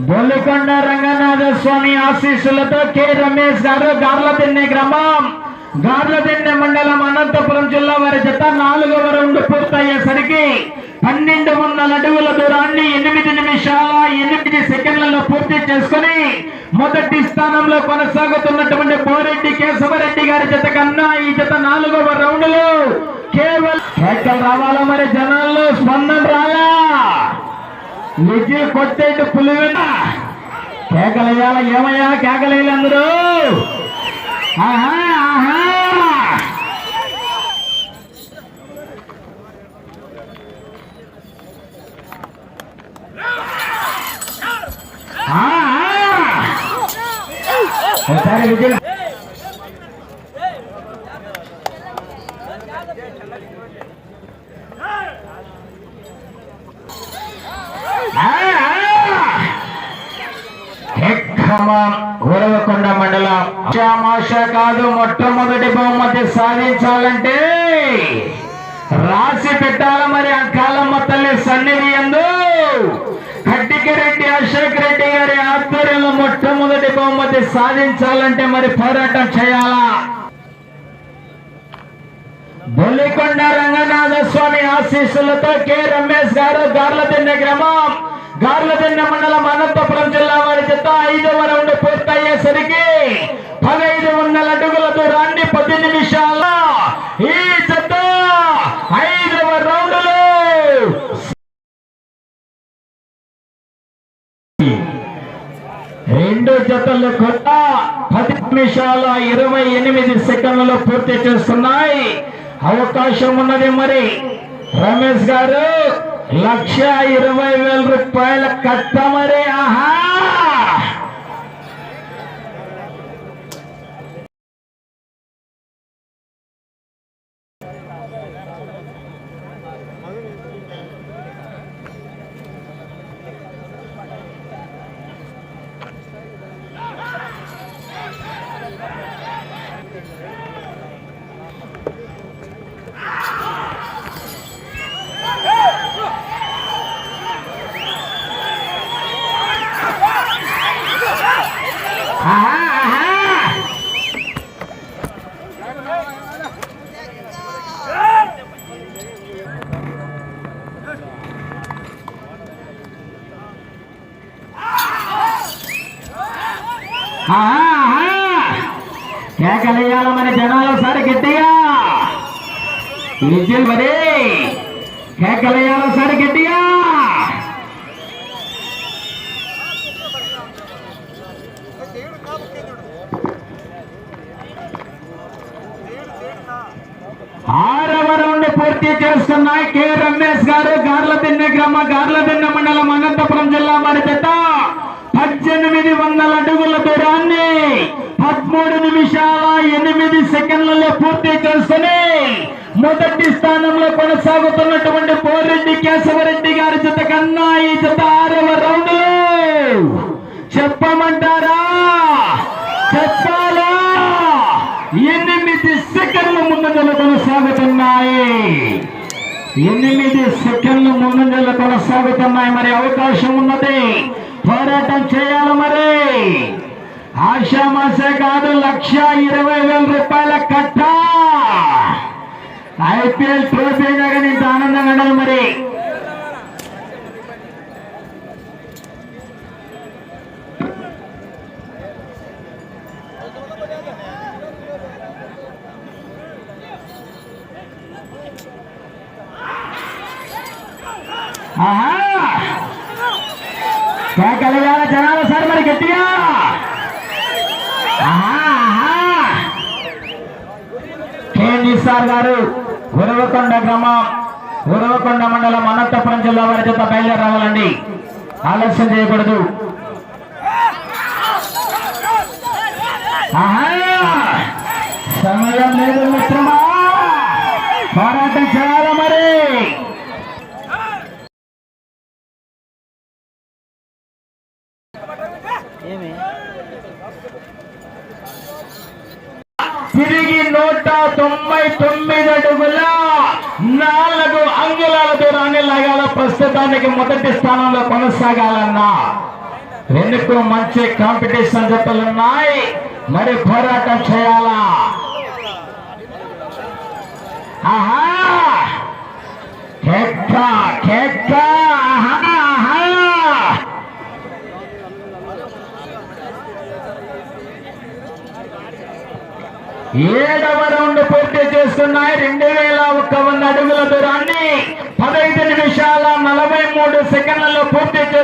బొల్లికొండ రంగనాథ స్వామి ఆశీస్సులతో కె. రమేష్ గారు గార్లదిన్నె గ్రామం. గార్లదిన్నె మండలం అనంతపురం జిల్లా వారి జత నాలుగవ రౌండ్ పూర్తయ్యేసరికి పన్నెండు వందల అడుగుల దూరాన్ని ఎనిమిది నిమిషాల ఎనిమిది సెకండ్లలో పూర్తి చేసుకుని మొదటి స్థానంలో కొనసాగుతున్నటువంటి పోరెడ్డి కేశవరెడ్డి గారి జత కన్నా ఈ జత నాలుగవ రౌండ్లో కేవలం రావాలా మరి జనాల్లో? స్పందన రాలా? విజయ్ కొట్టేట్టు పులివెన కేకలేయాల ఏమయ్యా? కేకలేయాలి అందరూ? ఆహా, ఆహా. ఉరవకొండ మండలం ఆషామాష కాదు మొట్టమొదటి బహుమతి సాధించాలంటే రాసి పెట్టాల మరి? మొట్టమొదటి బహుమతి సాధించాలంటే మరి పోరాటం చేయాలా? బొల్లికొండ రంగనాథ స్వామి ఆశీస్సులతో కె. రమేష్ గారు గార్లదిన్నె గ్రామం. గార్లదిన్నె మండలం అనంతపురం జిల్లా వారి జత ఐదవ రౌండ్ పూర్తయ్యేసరికి పదహైదు వందల అడుగుల దూరాన్ని పది నిమిషాల. ఈ జత ఐదవ రౌండ్లో రెండు జతలు కూడా పది నిమిషాల ఇరవై ఎనిమిది సెకండ్లలో పూర్తి చేస్తున్నాయి. అవకాశం ఉన్నది మరి. రమేష్ గారు లక్ష ఇరవై వేల రూపాయల కట్ట మరి ఆహా, ఆహా. ఆహా, ఆహా. కేకలేయాల మన జనాలు ఒకసారి గట్టిగా. విజయ్ మరి కేకలేయాల ఒకసారి గట్టిగా. ఆరవ రౌండ్ పూర్తి చేస్తున్నాయి. కె రమేష్ వందల దూరాన్ని పదమూడు నిమిషాల ఎనిమిది సెకండ్లలో పూర్తి చేసుకుని మొదటి స్థానంలో కొనసాగుతున్నటువంటి పోరెడ్డి కేశవరెడ్డి గారి జత కన్నా ఈ జత ఆరవ రౌండ్ చెప్పమంటారా? చెప్పాలా? ఎనిమిది సెకండ్ల ముందంజలు కొనసాగుతున్నాయి. ఎనిమిది సెకండ్లు ముందంజలు కొనసాగుతున్నాయి. మరి అవకాశం ఉన్నది. పోరాటం చేయాలి మరి. ఆషామాస కాదు లక్ష ఇరవై వేల రూపాయల కట్ట. ఐపీఎల్ ట్రోఫీ కానీ ఇంత ఆనందంగా ఉండాలి మరి. ఆహా! కేకలేయాల జనాలు సార్ మరి గట్టిగా? ఆహా, సార్ గారు ఉరవకొండ గ్రామం ఉరవకొండ మండలం అనంతపురం జిల్లా వారి చేత బయలుదేరి రావాలండి ఆలస్యం చేయకూడదు. సమయం లేదు మిత్రమా పోరాటం చేయాలి మరి ఏమి? తిరిగి నూట తొంభై తొమ్మిది అడుగుల నాలుగు అంగుళాల దూరాన్ని లాగాల ప్రస్తుతానికి మొదటి స్థానంలో కొనసాగాలన్నా. ఎందుకు మంచి కాంపిటీషన్ జతలున్నాయి. మరి పోరాటం చేయాలా? ఆహా! కేక్క కేక్క ఆహా ఆహా ఏడవ రౌండ్ పూర్తి చేస్తున్నాయి. రెండు వేల ఒక్క వంద అడుగుల దూరాన్ని పదహైదు నిమిషాల నలభై మూడు సెకండ్లలో పూర్తి చేస్తున్నారు